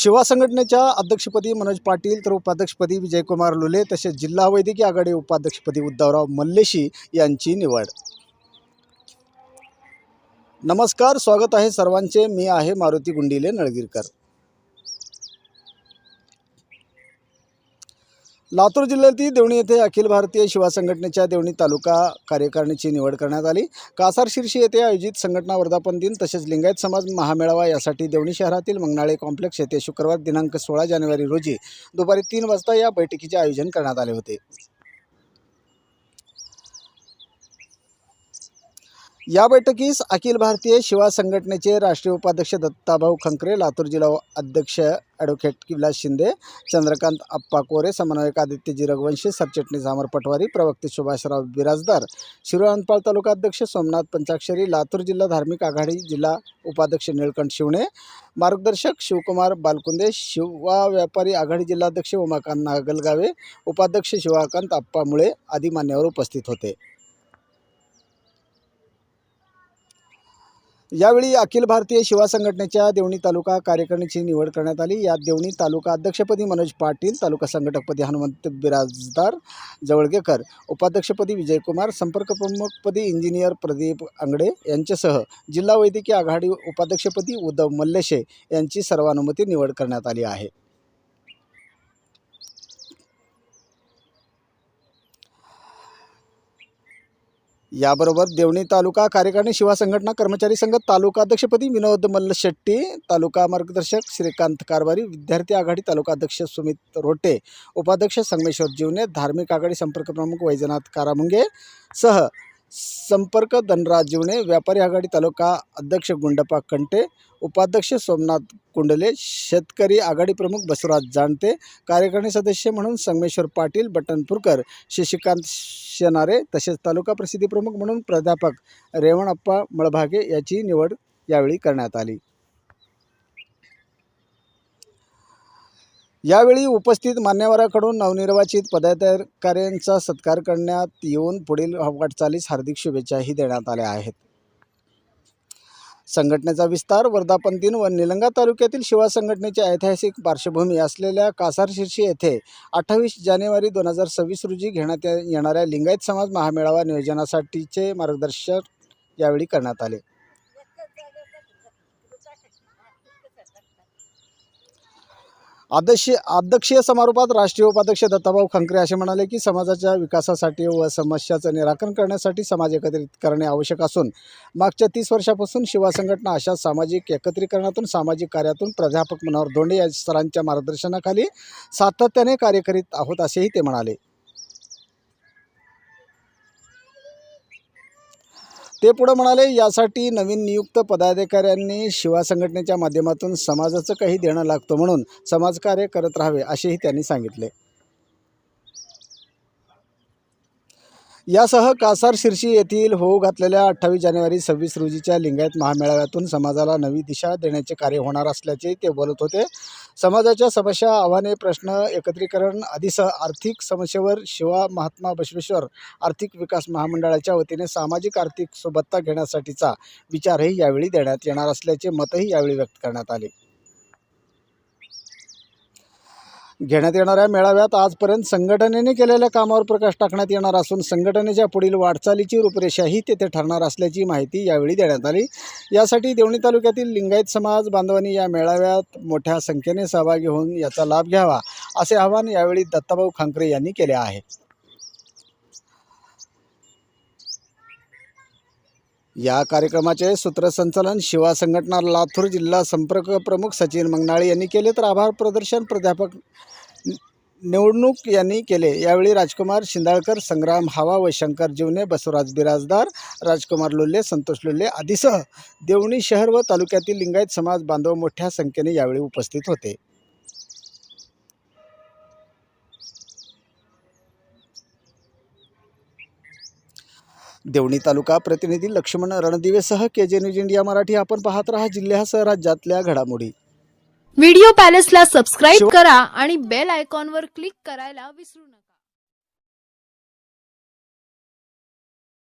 शिवा संघटनेच्या अध्यक्षपदी मनोज पाटील तर उपाध्यक्षपदी विजयकुमार लुले तसेच जिल्हा वैद्यकीय आघाडी उपाध्यक्षपदी उद्धवराव मल्लेशी यांची निवड. नमस्कार स्वागत आहे सर्वांचे. मी आहे मारुती गुंडिले नळगीरकर. लातूर जिल्ह्यातील देवणी येथे अखिल भारतीय शिवा संघटनेच्या देवणी तालुका कार्यकारिणीची निवड करण्यात आली. कासार शिर्शी येथे आयोजित संघटना वर्धापन दिन तसेच लिंगायत समाज महामेळावा यासाठी देवणी शहरातील मंगनाळे कॉम्प्लेक्स येथे शुक्रवार दिनांक सोळा जानेवारी रोजी दुपारी तीन वाजता या बैठकीचे आयोजन करण्यात आले होते. या बैठकीस अखिल भारतीय शिवा संघटनेचे राष्ट्रीय उपाध्यक्ष दत्ताभाऊ खंकरे लातूर जिल्हा अध्यक्ष ॲडव्होकेट विलास शिंदे चंद्रकांत अप्पा कोरे समन्वयक आदित्यजी रघुवंशी सरचिटणीस अमर पटवारी प्रवक्ते सुभाषराव बिराजदार शिरोळणपाळ तालुका अध्यक्ष सोमनाथ पंचाक्षरी लातूर जिल्हा धार्मिक आघाडी जिल्हा उपाध्यक्ष निळकंठ शिवणे मार्गदर्शक शिवकुमार बालकुंदे शिवा व्यापारी आघाडी जिल्हाध्यक्ष उमाकांत नागलगावे उपाध्यक्ष शिवाकांत अप्पा मुळे आदी मान्यवर उपस्थित होते. यावेळी अखिल भारतीय शिवा संघटनेच्या देवणी तालुका कार्यकारिणीची निवड करण्यात आली. यात देवणी तालुका अध्यक्षपदी मनोज पाटील तालुका संघटकपदी हनुमंत बिराजदार जवळगेकर उपाध्यक्षपदी विजयकुमार संपर्कप्रमुखपदी इंजिनियर प्रदीप आंगडे यांच्यासह जिल्हा वैद्यकीय आघाडी उपाध्यक्षपदी उद्धव मल्लेशे यांची सर्वानुमती निवड करण्यात आली आहे. याबरोबर देवणी तालुका कार्यकारिणी शिवा संघटना कर्मचारी संघ तालुका अध्यक्षपदी विनोद मल्ल शेट्टी तालुका मार्गदर्शक श्रीकांत कारभारी विद्यार्थी आघाडी तालुका अध्यक्ष सुमित रोटे उपाध्यक्ष संगमेश्वर जीवने धार्मिक आघाडी संपर्क प्रमुख वैजनाथ कारामुंगे सह संपर्क धनराज जीवने व्यापारी आघाडी तालुका अध्यक्ष गुंडप्पा कंटे उपाध्यक्ष सोमनाथ कुंडले शेतकरी आघाडी प्रमुख बसवराज जाणते कार्यकारिणी सदस्य म्हणून संगमेश्वर पाटील बटनपूरकर शशिकांत शेनारे तसेच तालुका प्रसिद्धी प्रमुख म्हणून प्राध्यापक रेवणप्पा मळभागे याची निवड यावेळी करण्यात आली. यावेळी उपस्थित मान्यवराकडून नवनिर्वाचित पदाधिकाऱ्यांचा सत्कार करण्यात येऊन पुढील वाटचालीस हार्दिक शुभेच्छाही देण्यात आल्या आहेत. संघटनेचा विस्तार वर्धापंतीन व निलंगा तालुक्यातील शिवा संघटनेची ऐतिहासिक पार्श्वभूमी असलेल्या कासारशिर्शी येथे अठ्ठावीस जानेवारी दोन हजार सव्वीस रोजी घेण्यात येणाऱ्या लिंगायत समाज महामेळावा नियोजनासाठीचे मार्गदर्शन यावेळी करण्यात आले. आदर्श अध्यक्षीय समारोपात राष्ट्रीय उपाध्यक्ष दत्ताभाऊ खंकरे असे म्हणाले की समाजाच्या विकासासाठी व समस्याचं निराकरण करण्यासाठी समाज एकत्रित करणे आवश्यक असून मागच्या तीस वर्षापासून शिवा संघटना अशा सामाजिक एकत्रीकरणातून सामाजिक कार्यातून प्राध्यापक मनोहर धोंडे या सरांच्या मार्गदर्शनाखाली सातत्याने कार्य करीत आहोत असेही ते म्हणाले. ते पुढं म्हणाले यासाठी नवीन नियुक्त पदाधिकाऱ्यांनी शिवा संघटनेच्या माध्यमातून समाजाचं काही देणं लागतं म्हणून समाजकार्य करत राहावे असेही त्यांनी सांगितले. यासह कासार शिर्शी येथील होऊ घातलेल्या अठ्ठावीस जानेवारी सव्वीस रोजीच्या लिंगायत महामेळाव्यातून समाजाला नवी दिशा देण्याचे कार्य होणार असल्याचे ते बोलत होते. समाजाच्या समस्या आव्हाने प्रश्न एकत्रीकरण आदीसह आर्थिक समस्येवर शिवा महात्मा बसवेश्वर आर्थिक विकास महामंडळाच्या वतीने सामाजिक आर्थिक सुबत्ता घेण्यासाठीचा विचारही यावेळी देण्यात येणार असल्याचे मतही यावेळी व्यक्त करण्यात आले. घेण्यात येणाऱ्या मेळाव्यात आजपर्यंत संघटनेने केलेल्या कामावर प्रकाश टाकण्यात येणार असून संघटनेच्या पुढील वाटचालीची रूपरेषाही तेथे ठरणार असल्याची माहिती यावेळी देण्यात आली. यासाठी देवणी तालुक्यातील लिंगायत समाज बांधवांनी या मेळाव्यात मोठ्या संख्येने सहभागी होऊन याचा लाभ घ्यावा असे आवाहन यावेळी दत्ताभाऊ खांकरे यांनी केले आहे. या कार्यक्रमाचे सूत्रसंचालन शिवा संघटना लातूर जिल्हा संपर्क प्रमुख सचिन मंगनाळे यांनी केले. तर आभार प्रदर्शन प्राध्यापक निवडणूक यांनी केले. यावेळी राजकुमार शिंदाळकर संग्राम हवा व शंकर जीवने बसवराज बिराजदार राजकुमार लोल्हे संतोष लोल्हे आदीसह देवणी शहर व तालुक्यातील लिंगायत समाज बांधव मोठ्या संख्येने यावेळी उपस्थित होते. देवणी तालुका प्रतिनिधी लक्ष्मण रणदिवेसह के जे न्यूज इंडिया मराठी. आपण पाहत रहा जिल्ह्यासह राज्यातल्या घडामोडी. व्हिडिओ पॅलेसला सबस्क्राईब करा आणि बेल आयकॉनवर क्लिक करायला विसरू नका.